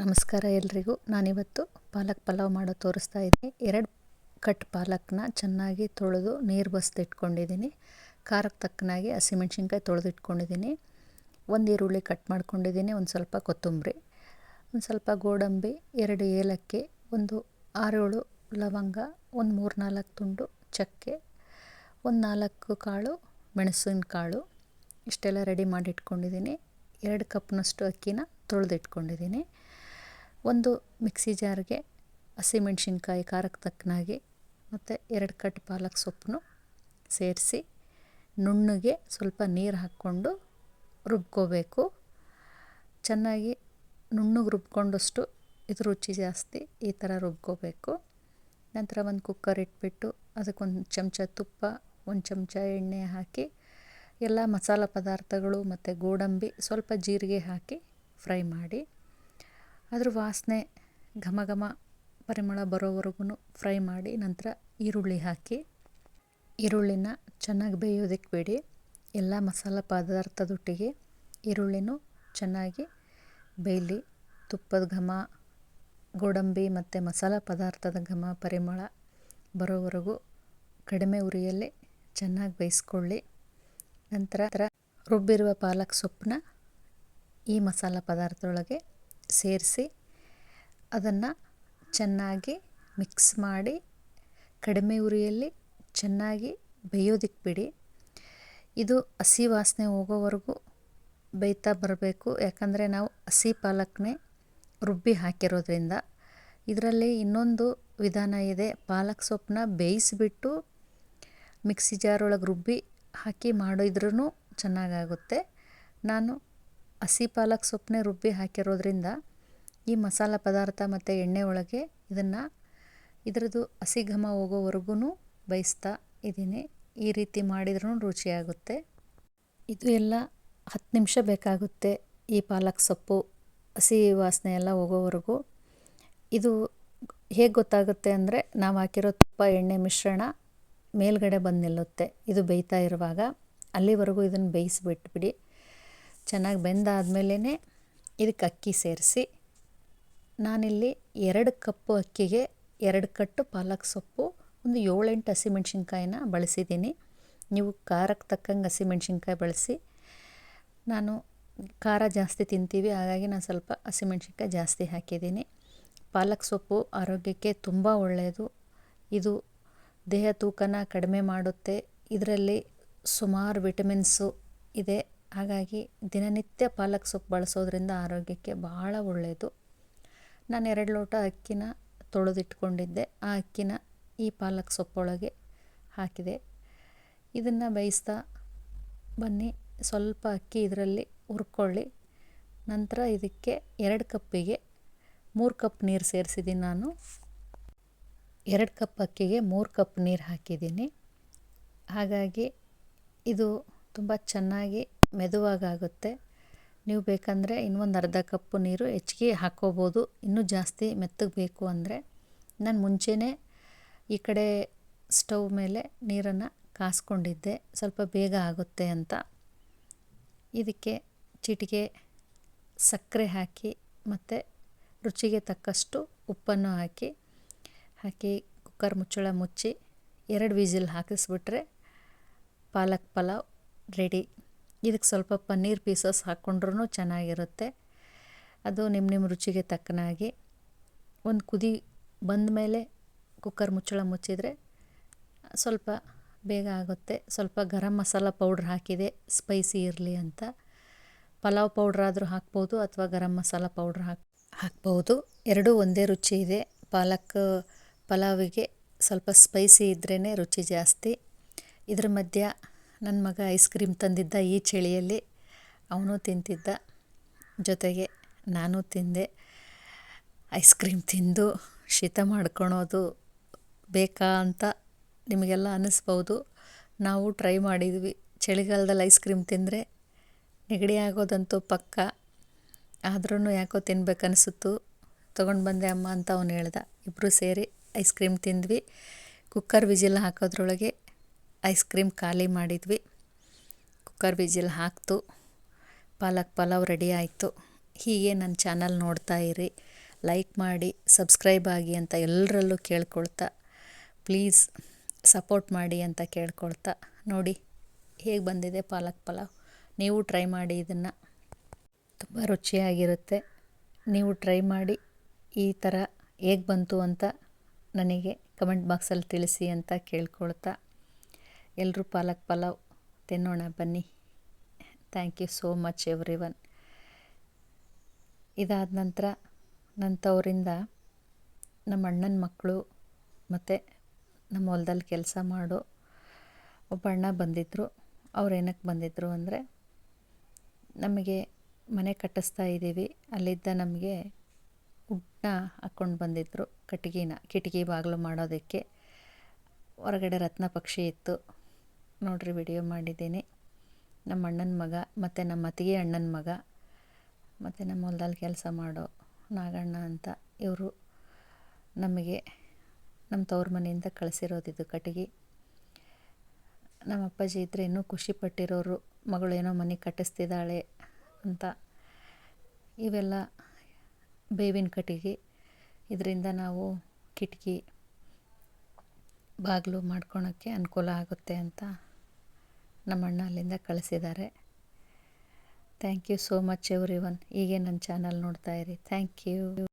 ನಮಸ್ಕಾರ ಎಲ್ರಿಗೂ. ನಾನಿವತ್ತು ಪಾಲಕ್ ಪಲಾವ್ ಮಾಡೋ ತೋರಿಸ್ತಾ ಇದ್ದೀನಿ. ಎರಡು ಕಟ್ ಪಾಲಕ್ನ ಚೆನ್ನಾಗಿ ತೊಳೆದು ನೀರು ಬಸ್ದಿಟ್ಕೊಂಡಿದ್ದೀನಿ. ಖಾರಕ್ಕೆ ತಕ್ಕನಾಗಿ ಹಸಿಮೆಣ್ಸಿನ್ಕಾಯಿ ತೊಳೆದು ಇಟ್ಕೊಂಡಿದ್ದೀನಿ ಒಂದು ಈರುಳ್ಳಿ ಕಟ್ ಮಾಡ್ಕೊಂಡಿದ್ದೀನಿ, ಒಂದು ಸ್ವಲ್ಪ ಕೊತ್ತಂಬರಿ, ಒಂದು ಸ್ವಲ್ಪ ಗೋಡಂಬಿ, ಎರಡು ಏಲಕ್ಕಿ, ಒಂದು ಆರೇಳು ಲವಂಗ, ಒಂದು ಮೂರು ನಾಲ್ಕು ತುಂಡು ಚಕ್ಕೆ, ಒಂದು ನಾಲ್ಕು ಕಾಳು ಮೆಣಸಿನ ಕಾಳು ಇಷ್ಟೆಲ್ಲ ರೆಡಿ ಮಾಡಿಟ್ಕೊಂಡಿದ್ದೀನಿ. ಎರಡು ಕಪ್ನಷ್ಟು ಅಕ್ಕಿನ ತೊಳೆದಿಟ್ಕೊಂಡಿದ್ದೀನಿ. ಒಂದು ಮಿಕ್ಸಿ ಜಾರ್ಗೆ ಹಸಿಮೆಣ್ಸಿನ್ಕಾಯಿ ಖಾರಕ್ಕೆ ತಕ್ಕನಾಗಿ ಮತ್ತು ಎರಡು ಕಟ್ ಪಾಲಕ್ ಸೊಪ್ಪನ್ನು ಸೇರಿಸಿ ನುಣ್ಣಗೆ ಸ್ವಲ್ಪ ನೀರು ಹಾಕ್ಕೊಂಡು ರುಬ್ಕೋಬೇಕು. ಚೆನ್ನಾಗಿ ನುಣ್ಣಗೆ ರುಬ್ಕೊಂಡಷ್ಟು ಇದು ರುಚಿ ಜಾಸ್ತಿ ಈ ಥರ ರುಬ್ಕೋಬೇಕು. ನಂತರ ಒಂದು ಕುಕ್ಕರ್ ಇಟ್ಬಿಟ್ಟು ಅದಕ್ಕೊಂದು ಚಮಚ ತುಪ್ಪ, ಒಂದು ಚಮಚ ಎಣ್ಣೆ ಹಾಕಿ ಎಲ್ಲ ಮಸಾಲೆ ಪದಾರ್ಥಗಳು ಮತ್ತು ಗೋಡಂಬಿ ಸ್ವಲ್ಪ ಜೀರಿಗೆ ಹಾಕಿ ಫ್ರೈ ಮಾಡಿ ಅದ್ರ ವಾಸನೆ ಘಮ ಘಮ ಪರಿಮಳ ಬರೋವರೆಗೂ ಫ್ರೈ ಮಾಡಿ ನಂತರ ಈರುಳ್ಳಿ ಹಾಕಿ. ಈರುಳ್ಳಿನ ಚೆನ್ನಾಗಿ ಬೇಯೋದಕ್ಕೆ ಬಿಡಿ. ಎಲ್ಲ ಮಸಾಲ ಪದಾರ್ಥದೊಟ್ಟಿಗೆ ಈರುಳ್ಳಿನೂ ಚೆನ್ನಾಗಿ ಬೇಯಲಿ. ತುಪ್ಪದ ಘಮ, ಗೋಡಂಬಿ ಮತ್ತು ಮಸಾಲ ಪದಾರ್ಥದ ಘಮ, ಪರಿಮಳ ಬರೋವರೆಗೂ ಕಡಿಮೆ ಉರಿಯಲ್ಲಿ ಚೆನ್ನಾಗಿ ಬೇಯಿಸ್ಕೊಳ್ಳಿ. ನಂತರ ರುಬ್ಬಿರುವ ಪಾಲಕ್ ಸೊಪ್ಪನ್ನ ಈ ಮಸಾಲ ಪದಾರ್ಥದೊಳಗೆ ಸೇರಿಸಿ ಅದನ್ನು ಚೆನ್ನಾಗಿ ಮಿಕ್ಸ್ ಮಾಡಿ ಕಡಿಮೆ ಉರಿಯಲ್ಲಿ ಚೆನ್ನಾಗಿ ಬೇಯೋದಿಕ್ಕೆ ಬಿಡಿ ಇದು ಹಸಿ ವಾಸನೆ ಹೋಗೋವರೆಗೂ ಬೇಯ್ತಾ ಬರಬೇಕು. ಯಾಕಂದರೆ ನಾವು ಹಸಿ ಪಾಲಕ್ನೇ ರುಬ್ಬಿ ಹಾಕಿರೋದ್ರಿಂದ ಇದರಲ್ಲಿ ಇನ್ನೊಂದು ವಿಧಾನ ಇದೆ. ಪಾಲಕ್ ಸೊಪ್ಪನ್ನ ಬೇಯಿಸಿಬಿಟ್ಟು ಮಿಕ್ಸಿ ಜಾರೊಳಗೆ ರುಬ್ಬಿ ಹಾಕಿ ಮಾಡಿದ್ರೂ ಚೆನ್ನಾಗಾಗುತ್ತೆ. ನಾನು ಹಸಿ ಪಾಲಕ್ ಸೊಪ್ಪನ್ನೇ ರುಬ್ಬಿ ಹಾಕಿರೋದ್ರಿಂದ ಈ ಮಸಾಲೆ ಪದಾರ್ಥ ಮತ್ತು ಎಣ್ಣೆ ಒಳಗೆ ಇದನ್ನು ಇದರದ್ದು ಹಸಿ ಘಮ ಹೋಗೋವರೆಗೂ ಬೇಯಿಸ್ತಾ ಇದ್ದೀನಿ. ಈ ರೀತಿ ಮಾಡಿದ್ರೂ ರುಚಿಯಾಗುತ್ತೆ. ಇದು ಎಲ್ಲ ಹತ್ತು ನಿಮಿಷ ಬೇಕಾಗುತ್ತೆ ಈ ಪಾಲಕ್ ಸೊಪ್ಪು, ಹಸಿ ವಾಸನೆ ಎಲ್ಲ ಹೋಗೋವರೆಗೂ. ಇದು ಹೇಗೆ ಗೊತ್ತಾಗುತ್ತೆ ಅಂದರೆ ನಾವು ಹಾಕಿರೋ ತುಪ್ಪ, ಎಣ್ಣೆ ಮಿಶ್ರಣ ಮೇಲ್ಗಡೆ ಬಂದು ನಿಲ್ಲುತ್ತೆ. ಇದು ಬೇಯ್ತಾ ಇರುವಾಗ ಅಲ್ಲಿವರೆಗೂ ಇದನ್ನು ಬೇಯಿಸಿಬಿಟ್ಬಿಡಿ. ಚೆನ್ನಾಗಿ ಬೆಂದಾದ್ಮೇಲೆ ಇದಕ್ಕೆ ಅಕ್ಕಿ ಸೇರಿಸಿ, ನಾನಿಲ್ಲಿ ಎರಡು ಕಪ್ಪು ಅಕ್ಕಿಗೆ ಎರಡು ಕಟ್ಟು ಪಾಲಕ್ ಸೊಪ್ಪು, ಒಂದು ಏಳೆಂಟು ಹಸಿಮೆಣ್ಸಿನ್ಕಾಯಿನ ಬಳಸಿದ್ದೀನಿ. ನೀವು ಖಾರಕ್ಕೆ ತಕ್ಕಂಗೆ ಹಸಿಮೆಣ್ಸಿನ್ಕಾಯಿ ಬಳಸಿ. ನಾನು ಖಾರ ಜಾಸ್ತಿ ತಿಂತೀವಿ, ಹಾಗಾಗಿ ನಾನು ಸ್ವಲ್ಪ ಹಸಿಮೆಣ್ಸಿನ್ಕಾಯಿ ಜಾಸ್ತಿ ಹಾಕಿದ್ದೀನಿ. ಪಾಲಕ್ ಸೊಪ್ಪು ಆರೋಗ್ಯಕ್ಕೆ ತುಂಬ ಒಳ್ಳೆಯದು. ಇದು ದೇಹ ತೂಕನ ಕಡಿಮೆ ಮಾಡುತ್ತೆ. ಇದರಲ್ಲಿ ಸುಮಾರು ವಿಟಮಿನ್ಸು ಇದೆ. ಹಾಗಾಗಿ ದಿನನಿತ್ಯ ಪಾಲಕ್ ಸೊಪ್ಪು ಬಳಸೋದ್ರಿಂದ ಆರೋಗ್ಯಕ್ಕೆ ಭಾಳ ಒಳ್ಳೆಯದು. ನಾನು ಎರಡು ಲೋಟ ಅಕ್ಕಿನ ತೊಳೆದಿಟ್ಕೊಂಡಿದ್ದೆ. ಆ ಅಕ್ಕಿನ ಈ ಪಾಲಕ್ ಸೊಪ್ಪೊಳಗೆ ಹಾಕಿದೆ. ಇದನ್ನು ಬೇಯಿಸ್ತಾ ಬನ್ನಿ. ಸ್ವಲ್ಪ ಅಕ್ಕಿ ಇದರಲ್ಲಿ ಹುರ್ಕೊಳ್ಳಿ. ನಂತರ ಇದಕ್ಕೆ ಎರಡು ಕಪ್ಪಿಗೆ ಮೂರು ಕಪ್ ನೀರು ಸೇರಿಸಿದ್ದೀನಿ ನಾನು. ಎರಡು ಕಪ್ ಅಕ್ಕಿಗೆ ಮೂರು ಕಪ್ ನೀರು ಹಾಕಿದ್ದೀನಿ. ಹಾಗಾಗಿ ಇದು ತುಂಬ ಚೆನ್ನಾಗಿ ಮೆದುವಾಗುತ್ತೆ ನೀವು ಬೇಕಂದರೆ ಇನ್ನೊಂದು ಅರ್ಧ ಕಪ್ಪು ನೀರು ಹೆಚ್ಚಿಗೆ ಹಾಕ್ಕೋಬೋದು ಇನ್ನೂ ಜಾಸ್ತಿ ಮೆತ್ತಗೆ ಬೇಕು ಅಂದರೆ ನಾನು ಮುಂಚೆನೇ ಈ ಕಡೆ ಸ್ಟವ್ ಮೇಲೆ ನೀರನ್ನು ಕಾಸ್ಕೊಂಡಿದ್ದೆ. ಸ್ವಲ್ಪ ಬೇಗ ಆಗುತ್ತೆ ಅಂತ. ಇದಕ್ಕೆ ಚಿಟಿಕೆ ಸಕ್ಕರೆ ಹಾಕಿ ಮತ್ತು ರುಚಿಗೆ ತಕ್ಕಷ್ಟು ಉಪ್ಪನ್ನು ಹಾಕಿ ಹಾಕಿ ಕುಕ್ಕರ್ ಮುಚ್ಚಳ ಮುಚ್ಚಿ ಎರಡು ವಿಸಿಲ್ ಹಾಕಿಸ್ಬಿಟ್ರೆ ಪಾಲಕ್ ಪಲಾವ್ ರೆಡಿ. ಇದಕ್ಕೆ ಸ್ವಲ್ಪ ಪನ್ನೀರ್ ಪೀಸಸ್ ಹಾಕ್ಕೊಂಡ್ರೂ ಚೆನ್ನಾಗಿರುತ್ತೆ. ಅದು ನಿಮ್ಮ ನಿಮ್ಮ ರುಚಿಗೆ ತಕ್ಕನಾಗಿ. ಒಂದು ಕುದಿ ಬಂದ ಮೇಲೆ ಕುಕ್ಕರ್ ಮುಚ್ಚಳ ಮುಚ್ಚಿದರೆ ಸ್ವಲ್ಪ ಬೇಗ ಆಗುತ್ತೆ. ಸ್ವಲ್ಪ ಗರಂ ಮಸಾಲ ಪೌಡ್ರ್ ಹಾಕಿದೆ, ಸ್ಪೈಸಿ ಇರಲಿ ಅಂತ. ಪಲಾವ್ ಪೌಡ್ರ್ ಆದರೂ ಹಾಕ್ಬೋದು ಅಥವಾ ಗರಂ ಮಸಾಲ ಪೌಡ್ರ್ ಹಾಕ್, ಹಾಕ್ಬೋದು. ಎರಡೂ ಒಂದೇ ರುಚಿ ಇದೆ. ಪಾಲಕ್ ಪಲಾವಿಗೆ ಸ್ವಲ್ಪ ಸ್ಪೈಸಿ ಇದ್ರೇ ರುಚಿ ಜಾಸ್ತಿ. ಇದ್ರ ಮಧ್ಯ ನನ್ನ ಮಗ ಐಸ್ ಕ್ರೀಮ್ ತಂದಿದ್ದ ಈ ಚಳಿಯಲ್ಲಿ ಅವನು ತಿಂತಿದ್ದ. ಜೊತೆಗೆ ನಾನು ತಿಂದೆ. ಐಸ್ ಕ್ರೀಮ್ ತಿಂದು ಶೀತ ಮಾಡ್ಕೊಳೋದು ಬೇಕಾ ಅಂತ ನಿಮಗೆಲ್ಲ ಅನ್ನಿಸ್ಬೋದು ನಾವು ಟ್ರೈ ಮಾಡಿದ್ವಿ. ಚಳಿಗಾಲದಲ್ಲಿ ಐಸ್ ಕ್ರೀಮ್ ತಿಂದರೆ ನೆಗಡಿ ಆಗೋದಂತೂ ಪಕ್ಕ. ಆದ್ರೂ ಯಾಕೋ ತಿನ್ಬೇಕನ್ನಿಸುತ್ತು ತೊಗೊಂಡು ಬಂದೆ ಅಮ್ಮ ಅಂತ ಅವನು ಹೇಳ್ದ. ಇಬ್ಬರು ಸೇರಿ ಐಸ್ ಕ್ರೀಮ್ ತಿಂದ್ವಿ. ಕುಕ್ಕರ್ ವಿಜಿಲ್ ಹಾಕೋದ್ರೊಳಗೆ ಐಸ್ ಕ್ರೀಮ್ ಖಾಲಿ ಮಾಡಿದ್ವಿ. ಕುಕ್ಕರ್ ವಿಜಿಲ್ ಹಾಕ್ತು. ಪಾಲಕ್ ಪಲಾವ್ ರೆಡಿ ಆಯಿತು. ಹೀಗೆ ನನ್ನ ಚಾನಲ್ ನೋಡ್ತಾ ಇರಿ. ಲೈಕ್ ಮಾಡಿ, ಸಬ್ಸ್ಕ್ರೈಬ್ ಆಗಿ ಅಂತ ಎಲ್ಲರಲ್ಲೂ ಕೇಳ್ಕೊಳ್ತಾ. ಪ್ಲೀಸ್ ಸಪೋರ್ಟ್ ಮಾಡಿ ಅಂತ ಕೇಳ್ಕೊಳ್ತಾ. ನೋಡಿ, ಹೇಗೆ ಬಂದಿದೆ ಪಾಲಕ್ ಪಲಾವ್? ನೀವು ಟ್ರೈ ಮಾಡಿ ಇದನ್ನು. ತುಂಬ ರುಚಿಯಾಗಿರುತ್ತೆ. ನೀವು ಟ್ರೈ ಮಾಡಿ ಈ ಥರ ಹೇಗೆ ಬಂತು ಅಂತ ನನಗೆ ಕಮೆಂಟ್ ಬಾಕ್ಸಲ್ಲಿ ತಿಳಿಸಿ ಅಂತ ಕೇಳ್ಕೊಳ್ತಾ. ಎಲ್ಲರೂ ಪಾಲಕ್ ಪಲಾವ್ ತಿನ್ನೋಣ, ಬನ್ನಿ. Thank you so much everyone ಇದಾದ ನಂತರ ನನ್ನ ತವರಿಂದ ನಮ್ಮ ಅಣ್ಣನ ಮಕ್ಕಳು ಮತ್ತು ನಮ್ಮ ಹೊಲದಲ್ಲಿ ಕೆಲಸ ಮಾಡೋ ಒಬ್ಬ ಅಣ್ಣ ಬಂದಿದ್ದರು ಅವ್ರು ಏನಕ್ಕೆ ಬಂದಿದ್ದರು ಅಂದರೆ, ನಮಗೆ ಮನೆ ಕಟ್ಟಿಸ್ತಾ ಇದ್ದೀವಿ. ಅಲ್ಲಿದ್ದ ನಮಗೆ ಉಡ್ನ ಹಾಕ್ಕೊಂಡು ಬಂದಿದ್ದರು ಕಟ್ಟಿಗೆನ, ಕಿಟಕಿ ಬಾಗಿಲು ಮಾಡೋದಕ್ಕೆ. ಹೊರಗಡೆ ರತ್ನ ಪಕ್ಷಿ ಇತ್ತು. ನೋಡ್ರಿ ವಿಡಿಯೋ ಮಾಡಿದ್ದೀನಿ. ನಮ್ಮ ಅಣ್ಣನ ಮಗ ಮತ್ತು ನಮ್ಮ ಅತ್ತಿಗೆ ಅಣ್ಣನ ಮಗ ಮತ್ತು ನಮ್ಮ ಹೊಲ್ದಲ್ಲಿ ಕೆಲಸ ಮಾಡೋ ನಾಗಣ್ಣ ಅಂತ ಇವರು ನಮಗೆ ನಮ್ಮ ತವ್ರ ಮನೆಯಿಂದ ಕಳಿಸಿರೋದಿದ್ದು ಕಟ್ಟಿಗೆ. ನಮ್ಮ ಅಪ್ಪಾಜಿ ಇದ್ದರೆ ಇನ್ನೂ ಖುಷಿ ಪಟ್ಟಿರೋರು, ಮಗಳು ಏನೋ ಮನೆ ಕಟ್ಟಿಸ್ತಿದ್ದಾಳೆ ಅಂತ. ಇವೆಲ್ಲ ಬೇವಿನ ಕಟ್ಟಿಗೆ. ಇದರಿಂದ ನಾವು ಕಿಟಕಿ ಬಾಗಿಲು ಮಾಡ್ಕೊಳಕ್ಕೆ ಅನುಕೂಲ ಆಗುತ್ತೆ ಅಂತ ನಮ್ಮ ಅಣ್ಣ ಅಲ್ಲಿಂದ ಕಳಿಸಿದ್ದಾರೆ. Thank you so much everyone ಹೀಗೆ ನನ್ನ ಚಾನಲ್ ನೋಡ್ತಾ ಇರಿ. Thank you